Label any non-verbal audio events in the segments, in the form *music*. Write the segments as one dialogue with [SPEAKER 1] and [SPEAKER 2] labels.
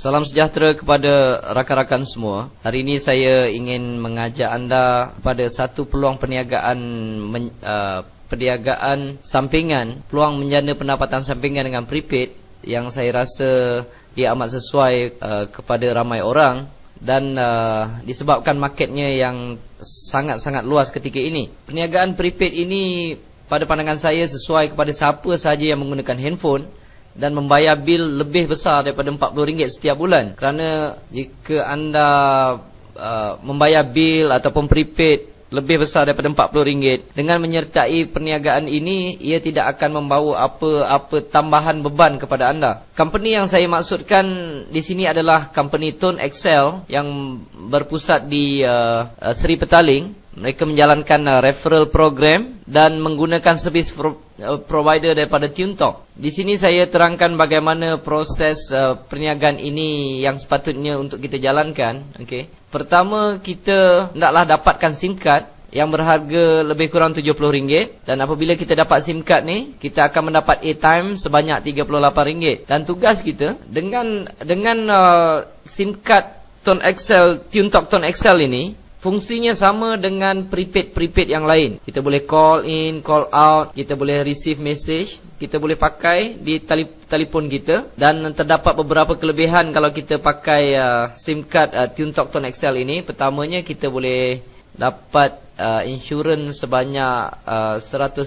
[SPEAKER 1] Salam sejahtera kepada rakan-rakan semua. Hari ini saya ingin mengajak anda pada satu peluang perniagaan men, uh, perniagaan sampingan, peluang menjana pendapatan sampingan dengan prepaid yang saya rasa dia amat sesuai uh, kepada ramai orang dan uh, disebabkan marketnya yang sangat-sangat luas ketika ini. Perniagaan prepaid ini pada pandangan saya sesuai kepada siapa sahaja yang menggunakan handphone dan membayar bil lebih besar daripada RM40 setiap bulan kerana jika anda uh, membayar bil ataupun prepaid lebih besar daripada RM40 dengan menyertai perniagaan ini ia tidak akan membawa apa-apa tambahan beban kepada anda. Company yang saya maksudkan di sini adalah company Tone Excel yang berpusat di uh, uh, Seri Petaling mereka menjalankan uh, referral program dan menggunakan servis pro, uh, provider daripada TuneTalk. Di sini saya terangkan bagaimana proses uh, perniagaan ini yang sepatutnya untuk kita jalankan. Okay. Pertama, kita hendaklah dapatkan SIM card yang berharga lebih kurang RM70 dan apabila kita dapat SIM card ni, kita akan mendapat airtime sebanyak RM38 dan tugas kita dengan dengan uh, SIM card Tone Excel, TuneTalk Tone Excel ini Fungsinya sama dengan prepaid-prepaid yang lain. Kita boleh call in, call out, kita boleh receive message, kita boleh pakai di telefon kita dan terdapat beberapa kelebihan kalau kita pakai uh, SIM card uh, TuneTalk Tone Excel ini. Pertamanya kita boleh dapat uh, insurans sebanyak uh, 100,000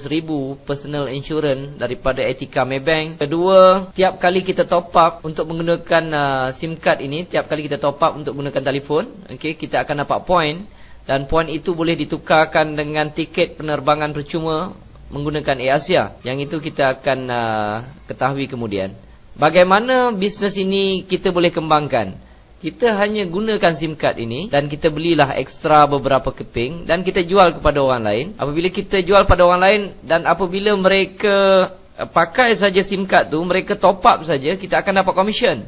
[SPEAKER 1] personal insurance daripada Etika Maybank. Kedua, tiap kali kita top up untuk menggunakan uh, SIM card ini, tiap kali kita top up untuk menggunakan telefon, okay, kita akan dapat point dan point itu boleh ditukarkan dengan tiket penerbangan percuma menggunakan AirAsia. Yang itu kita akan uh, ketahui kemudian. Bagaimana bisnes ini kita boleh kembangkan? Kita hanya gunakan SIM card ini dan kita belilah ekstra beberapa keping dan kita jual kepada orang lain. Apabila kita jual pada orang lain dan apabila mereka eh, pakai saja SIM card tu, mereka top up saja, kita akan dapat commission.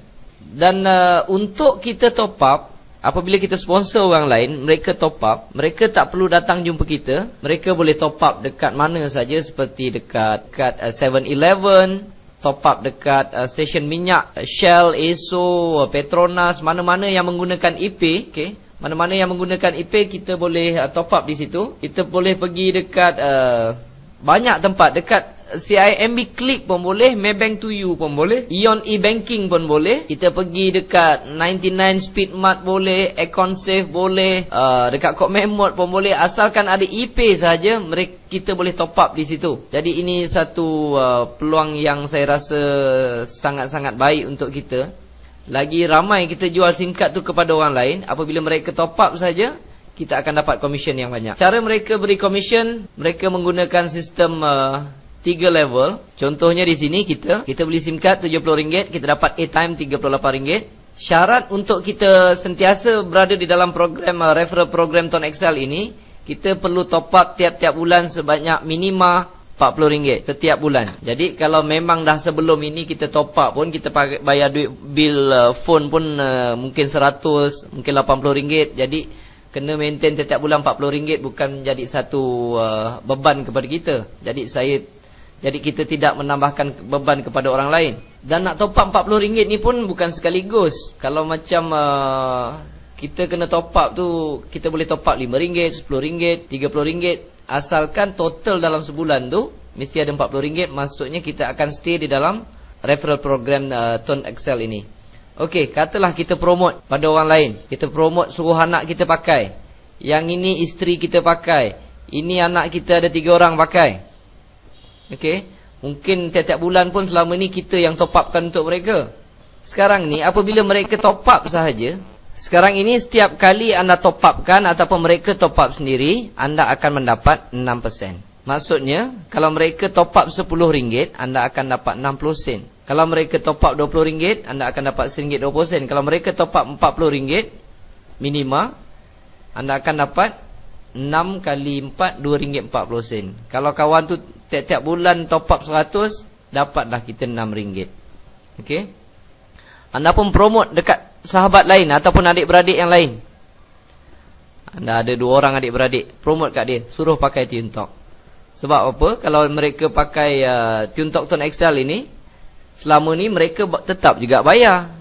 [SPEAKER 1] Dan uh, untuk kita top up, apabila kita sponsor orang lain, mereka top up, mereka tak perlu datang jumpa kita. Mereka boleh top up dekat mana saja seperti dekat dekat uh, 7-Eleven, top up dekat uh, stesen minyak Shell, Esso, uh, Petronas, mana-mana yang menggunakan IP, okey. Mana-mana yang menggunakan IP kita boleh uh, top up di situ. Kita boleh pergi dekat uh, banyak tempat dekat CIMB Click pun boleh, Maybank to you pun boleh, Ion e-banking pun boleh. Kita pergi dekat 99 Speedmart boleh, Econ Safe boleh, uh, dekat Mode pun boleh. Asalkan ada IP saja, mereka kita boleh top up di situ. Jadi ini satu uh, peluang yang saya rasa sangat-sangat baik untuk kita. Lagi ramai kita jual SIM card tu kepada orang lain, apabila mereka top up saja, kita akan dapat komisen yang banyak. Cara mereka beri komisen, mereka menggunakan sistem uh, tiga level. Contohnya di sini kita kita beli SIM card RM70, kita dapat airtime RM38. Syarat untuk kita sentiasa berada di dalam program uh, referral program Ton Excel ini, kita perlu top up tiap-tiap bulan sebanyak minima RM40 setiap bulan. Jadi kalau memang dah sebelum ini kita top up pun kita bayar duit bil uh, phone pun uh, mungkin RM100, mungkin RM80. Jadi kena maintain setiap bulan RM40 bukan menjadi satu uh, beban kepada kita. Jadi saya jadi kita tidak menambahkan beban kepada orang lain. Dan nak top up RM40 ni pun bukan sekaligus. Kalau macam uh, kita kena top up tu, kita boleh top up RM5, RM10, RM30. Asalkan total dalam sebulan tu, mesti ada RM40. Maksudnya kita akan stay di dalam referral program uh, Tone Excel ini. Okey, katalah kita promote pada orang lain. Kita promote suruh anak kita pakai. Yang ini isteri kita pakai. Ini anak kita ada tiga orang pakai. Okey. Mungkin tiap-tiap bulan pun selama ni kita yang top upkan untuk mereka. Sekarang ni apabila mereka top up sahaja, sekarang ini setiap kali anda top upkan ataupun mereka top up sendiri, anda akan mendapat 6%. Maksudnya, kalau mereka top up RM10, anda akan dapat 60 sen. Kalau mereka top up RM20, anda akan dapat RM1.20 sen. Kalau mereka top up RM40 minima, anda akan dapat 6 kali 4 RM2.40 sen. Kalau kawan tu tiap-tiap bulan top up 100 dapatlah kita 6 ringgit. Okey? Anda pun promote dekat sahabat lain ataupun adik-beradik yang lain. Anda ada dua orang adik-beradik promote kat dia suruh pakai TuneTalk sebab apa? Kalau mereka pakai uh, TuneTalk Tone Excel ini selama ni mereka tetap juga bayar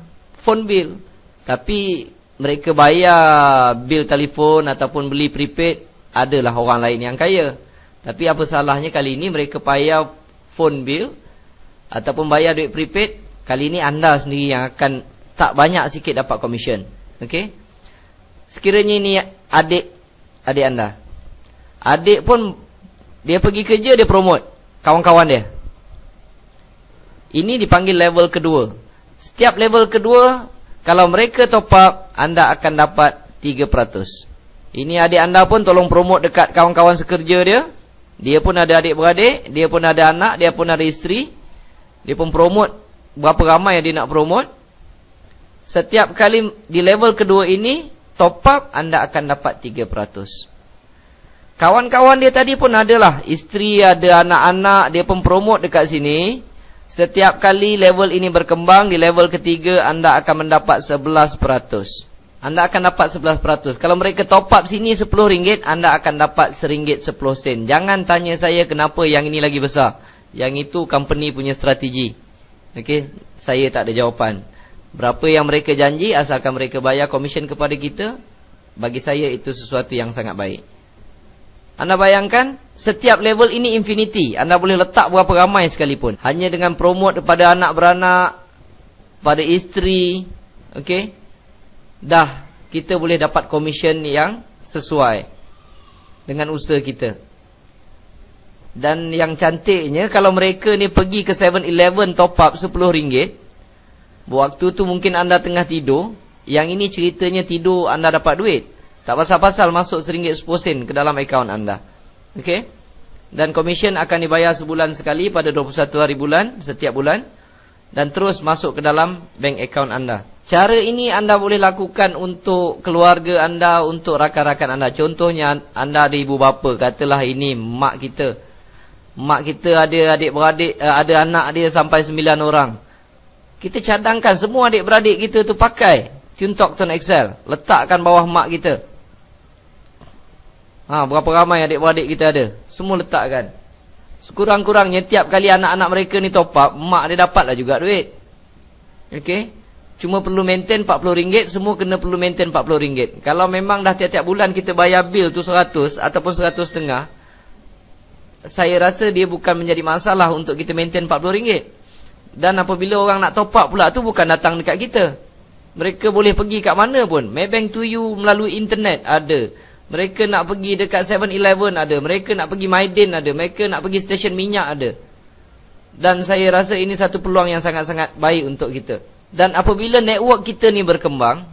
[SPEAKER 1] phone bill. Tapi mereka bayar bil telefon ataupun beli prepaid adalah orang lain yang kaya. Tapi apa salahnya kali ini mereka bayar phone bill ataupun bayar duit prepaid, kali ini anda sendiri yang akan tak banyak sikit dapat komisen. Okey. Sekiranya ini adik adik anda. Adik pun dia pergi kerja dia promote kawan-kawan dia. Ini dipanggil level kedua. Setiap level kedua kalau mereka top up, anda akan dapat 3%. Ini adik anda pun tolong promote dekat kawan-kawan sekerja dia. Dia pun ada adik-beradik, dia pun ada anak, dia pun ada isteri. Dia pun promote berapa ramai yang dia nak promote. Setiap kali di level kedua ini, top up anda akan dapat 3%. Kawan-kawan dia tadi pun adalah isteri, ada anak-anak, dia pun promote dekat sini. Setiap kali level ini berkembang, di level ketiga anda akan mendapat 11%. Anda akan dapat 11%. Kalau mereka top up sini RM10, anda akan dapat RM1.10. Jangan tanya saya kenapa yang ini lagi besar. Yang itu company punya strategi. Okey, saya tak ada jawapan. Berapa yang mereka janji asalkan mereka bayar komisen kepada kita, bagi saya itu sesuatu yang sangat baik. Anda bayangkan setiap level ini infinity. Anda boleh letak berapa ramai sekalipun. Hanya dengan promote kepada anak beranak, pada isteri, okey. Dah kita boleh dapat komisen yang sesuai dengan usaha kita. Dan yang cantiknya kalau mereka ni pergi ke 7-Eleven top up RM10, waktu tu mungkin anda tengah tidur, yang ini ceritanya tidur anda dapat duit. Tak pasal-pasal masuk RM1.10 ke dalam akaun anda. Okey. Dan komisen akan dibayar sebulan sekali pada 21 hari bulan, setiap bulan. Dan terus masuk ke dalam bank akaun anda. Cara ini anda boleh lakukan untuk keluarga anda, untuk rakan-rakan anda. Contohnya anda ada ibu bapa, katalah ini mak kita. Mak kita ada adik-beradik, eh, ada anak dia sampai 9 orang. Kita cadangkan semua adik-beradik kita tu pakai Tuntok Tune Excel. Letakkan bawah mak kita. Ha, berapa ramai adik-beradik kita ada? Semua letakkan. Sekurang-kurangnya tiap kali anak-anak mereka ni top up, mak dia dapatlah juga duit. Okey? Cuma perlu maintain RM40, semua kena perlu maintain RM40. Kalau memang dah tiap-tiap bulan kita bayar bil tu 100 ataupun 100 setengah, saya rasa dia bukan menjadi masalah untuk kita maintain RM40. Dan apabila orang nak top up pula tu bukan datang dekat kita. Mereka boleh pergi kat mana pun. Maybank to you melalui internet ada. Mereka nak pergi dekat 7-Eleven ada. Mereka nak pergi Maidin ada. Mereka nak pergi stesen minyak ada. Dan saya rasa ini satu peluang yang sangat-sangat baik untuk kita. Dan apabila network kita ni berkembang.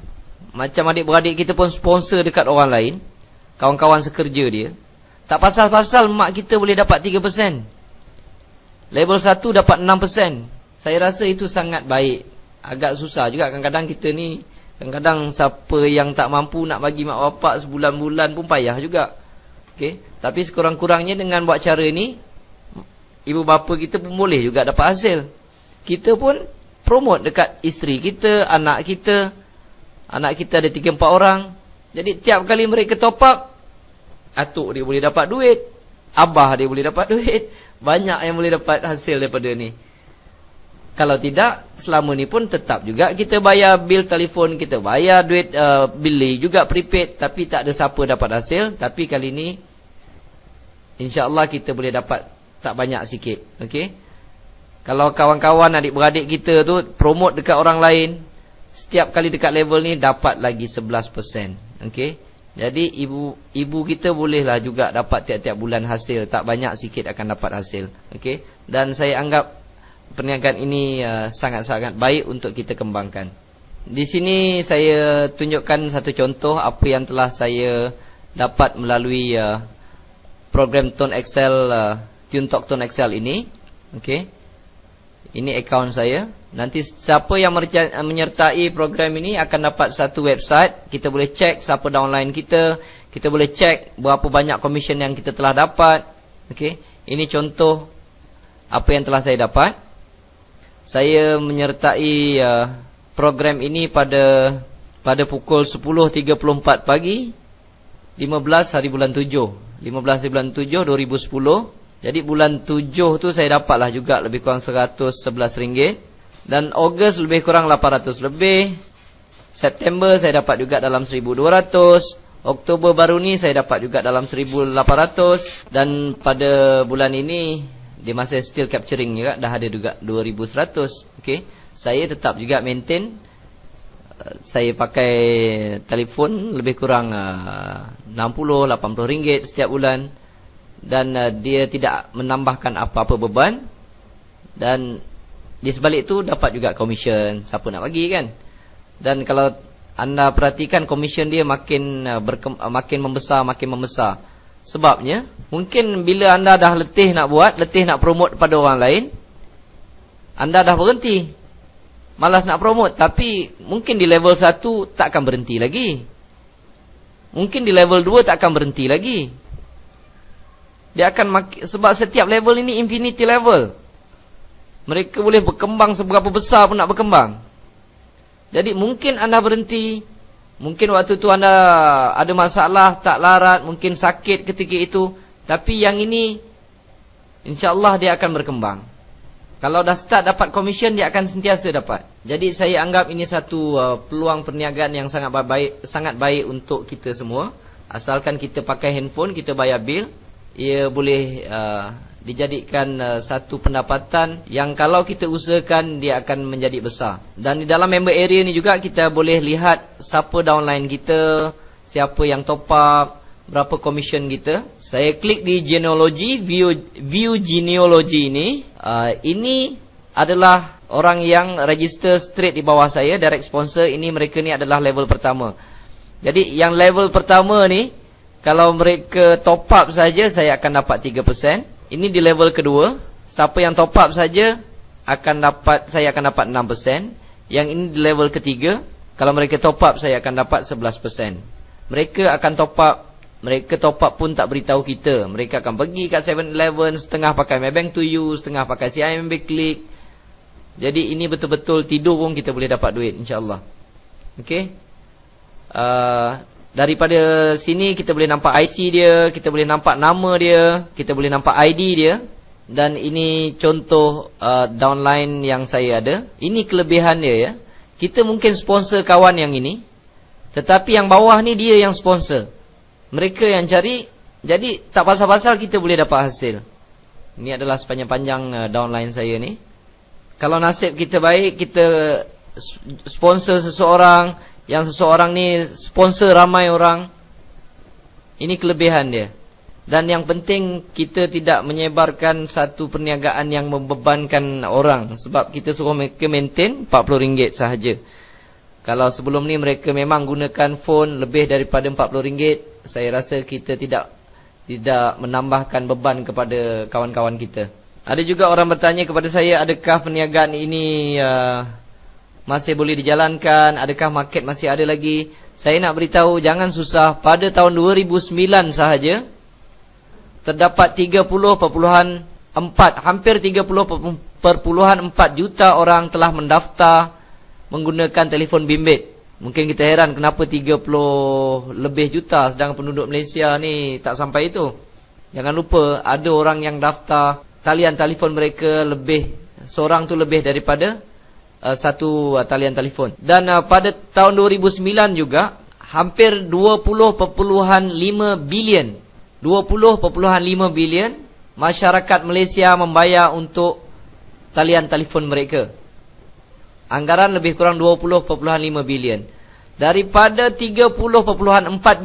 [SPEAKER 1] Macam adik-beradik kita pun sponsor dekat orang lain. Kawan-kawan sekerja dia. Tak pasal-pasal mak kita boleh dapat 3%. Level 1 dapat 6%. Saya rasa itu sangat baik. Agak susah juga kadang-kadang kita ni Kadang-kadang siapa yang tak mampu nak bagi mak bapak sebulan-bulan pun payah juga. Okey, tapi sekurang-kurangnya dengan buat cara ni ibu bapa kita pun boleh juga dapat hasil. Kita pun promote dekat isteri kita, anak kita. Anak kita ada 3 4 orang. Jadi tiap kali mereka top up, atuk dia boleh dapat duit, abah dia boleh dapat *laughs* duit, banyak yang boleh dapat hasil daripada ni. Kalau tidak, selama ni pun tetap juga kita bayar bil telefon, kita bayar duit uh, beli juga prepaid. Tapi tak ada siapa dapat hasil. Tapi kali ni, insyaAllah kita boleh dapat tak banyak sikit. Okay? Kalau kawan-kawan adik-beradik kita tu promote dekat orang lain, setiap kali dekat level ni dapat lagi 11%. Okay? Jadi ibu ibu kita bolehlah juga dapat tiap-tiap bulan hasil. Tak banyak sikit akan dapat hasil. Okay? Dan saya anggap perniagaan ini uh, sangat-sangat baik untuk kita kembangkan. Di sini saya tunjukkan satu contoh apa yang telah saya dapat melalui uh, program Tone Excel uh, TuneTalk Tone Excel ini. Okey. Ini akaun saya. Nanti siapa yang menyertai program ini akan dapat satu website. Kita boleh cek siapa downline kita. Kita boleh cek berapa banyak komisen yang kita telah dapat. Okey. Ini contoh apa yang telah saya dapat saya menyertai uh, program ini pada pada pukul 10.34 pagi 15 hari bulan 7 15 hari bulan 7 2010 jadi bulan 7 tu saya dapatlah juga lebih kurang 111 ringgit Dan Ogos lebih kurang 800 lebih. September saya dapat juga dalam 1200. Oktober baru ni saya dapat juga dalam 1800 dan pada bulan ini dia masih still capturing juga dah ada juga 2100 okey. Saya tetap juga maintain. Uh, saya pakai telefon lebih kurang uh, 60 80 ringgit setiap bulan. Dan uh, dia tidak menambahkan apa-apa beban. Dan di sebalik itu dapat juga komisen siapa nak bagi kan? Dan kalau anda perhatikan komisen dia makin uh, uh, makin membesar makin membesar sebabnya mungkin bila anda dah letih nak buat letih nak promote pada orang lain anda dah berhenti. Malas nak promote tapi mungkin di level 1 tak akan berhenti lagi. Mungkin di level 2 tak akan berhenti lagi. Dia akan sebab setiap level ini infinity level. Mereka boleh berkembang seberapa besar pun nak berkembang. Jadi mungkin anda berhenti Mungkin waktu tu anda ada masalah, tak larat, mungkin sakit ketika itu. Tapi yang ini, insyaAllah dia akan berkembang. Kalau dah start dapat komisen, dia akan sentiasa dapat. Jadi saya anggap ini satu uh, peluang perniagaan yang sangat baik, sangat baik untuk kita semua. Asalkan kita pakai handphone, kita bayar bil, ia boleh uh, dijadikan uh, satu pendapatan yang kalau kita usahakan dia akan menjadi besar. Dan di dalam member area ni juga kita boleh lihat siapa downline kita, siapa yang top up, berapa commission kita. Saya klik di genealogy, view, view genealogy ini. Uh, ini adalah orang yang register straight di bawah saya, direct sponsor. Ini mereka ni adalah level pertama. Jadi yang level pertama ni, kalau mereka top up saja, saya akan dapat 3%. Ini di level kedua. Siapa yang top up saja akan dapat saya akan dapat 6%. Yang ini di level ketiga. Kalau mereka top up saya akan dapat 11%. Mereka akan top up mereka top up pun tak beritahu kita. Mereka akan pergi kat 7-Eleven setengah pakai Maybank to you, setengah pakai CIMB Click. Jadi ini betul-betul tidur pun kita boleh dapat duit insya-Allah. Okey. Uh, Daripada sini kita boleh nampak IC dia, kita boleh nampak nama dia, kita boleh nampak ID dia. Dan ini contoh uh, downline yang saya ada. Ini kelebihan dia ya. Kita mungkin sponsor kawan yang ini. Tetapi yang bawah ni dia yang sponsor. Mereka yang cari. Jadi tak pasal-pasal kita boleh dapat hasil. Ini adalah sepanjang-panjang uh, downline saya ni. Kalau nasib kita baik, kita sponsor seseorang yang seseorang ni sponsor ramai orang ini kelebihan dia. Dan yang penting kita tidak menyebarkan satu perniagaan yang membebankan orang. Sebab kita suruh mereka maintain RM40 sahaja. Kalau sebelum ni mereka memang gunakan phone lebih daripada RM40 saya rasa kita tidak tidak menambahkan beban kepada kawan-kawan kita. Ada juga orang bertanya kepada saya adakah perniagaan ini uh, masih boleh dijalankan, adakah market masih ada lagi? Saya nak beritahu jangan susah. Pada tahun 2009 sahaja terdapat 30.4 hampir 30.4 juta orang telah mendaftar menggunakan telefon bimbit. Mungkin kita heran kenapa 30 lebih juta sedang penduduk Malaysia ni tak sampai itu. Jangan lupa ada orang yang daftar talian telefon mereka lebih seorang tu lebih daripada uh, satu uh, talian telefon. Dan uh, pada tahun 2009 juga hampir 20.5 bilion 20.5 bilion masyarakat Malaysia membayar untuk talian telefon mereka. Anggaran lebih kurang 20.5 bilion. Daripada 30.4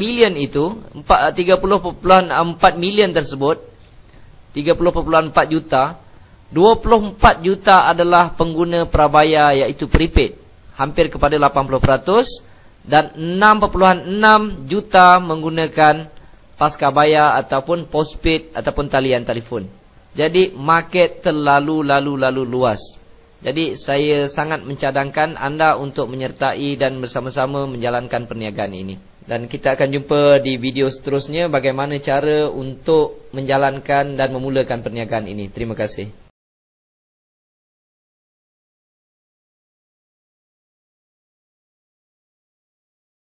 [SPEAKER 1] bilion itu, 30.4 milion tersebut, 30.4 juta, 24 juta adalah pengguna prabaya iaitu prepaid hampir kepada 80% dan 6.6 juta menggunakan pasca bayar ataupun postpaid ataupun talian telefon. Jadi market terlalu lalu lalu luas. Jadi saya sangat mencadangkan anda untuk menyertai dan bersama-sama menjalankan perniagaan ini. Dan kita akan jumpa di video seterusnya bagaimana cara untuk menjalankan dan memulakan perniagaan ini. Terima kasih.